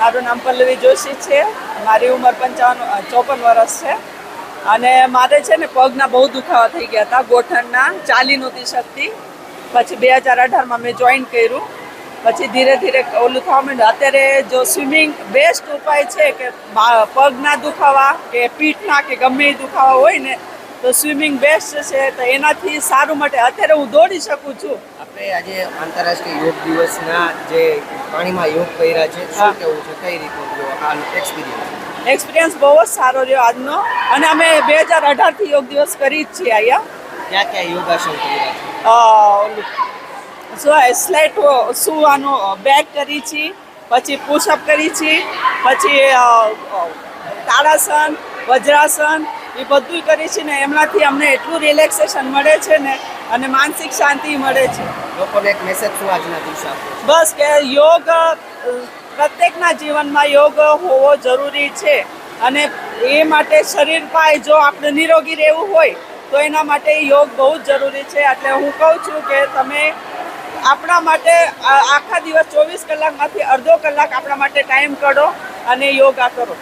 મારું નામ પલ્લવી જોશી છે. મારી ઉંમર પંચાવન ચોપન વર્ષ છે. અને મારે છે ને પગના બહુ દુખાવા થઈ ગયા હતા ગોઠણના ચાલી નહોતી શકતી પછી બે હજાર અઢારમાં મેં જોઈન કર્યું. પછી ધીરે ધીરે ઓલું થવા માંડ્યું. અત્યારે જો સ્વિમિંગ બેસ્ટ ઉપાય છે કે પગના દુખાવા કે પીઠના કે ગમે એ દુખાવા હોય ને તો સ્વિમિંગ બેસ્ટ છે તો એનાથી સારું માટે અત્યારે હું દોડી શકું છું. આપણે આજે આંતરરાષ્ટ્રીય યોગ દિવસના જે પાણીમાં યોગ કર્યા છે શું કેવું છે? કઈ રીતનું જો એક્સપિરિયન્સ એક્સપિરિયન્સ બહુ જ સારો રહ્યો આજનો. અને અમે બે હજાર અઢારથી યોગ દિવસ કરી જ છીએ અહીંયા. ક્યાં ક્યાં યોગાસન કર્યા છે? સ્લેટ સુવાનું બેક કરી છે પછી પુશઅપ કરી છે પછી તાળાસન વજ્રાસન એ બધું કરી છે ને એમનાથી અમને એટલું રિલેક્સેશન મળે છે ને અને માનસિક શાંતિ મળે છે. લોકોને એક મેસેજ શું આજના દિવસે બસ કે યોગ પ્રત્યેકના જીવનમાં યોગ હોવો જરૂરી છે. અને એ માટે શરીર પાય જો આપણે નિરોગી રહેવું હોય તો એના માટે યોગ બહુ જ જરૂરી છે. એટલે હું કહું છું કે તમે આપણા માટે આખા દિવસ ચોવીસ કલાકમાંથી અડધો કલાક આપણા માટે ટાઈમ કાઢો અને યોગા કરો.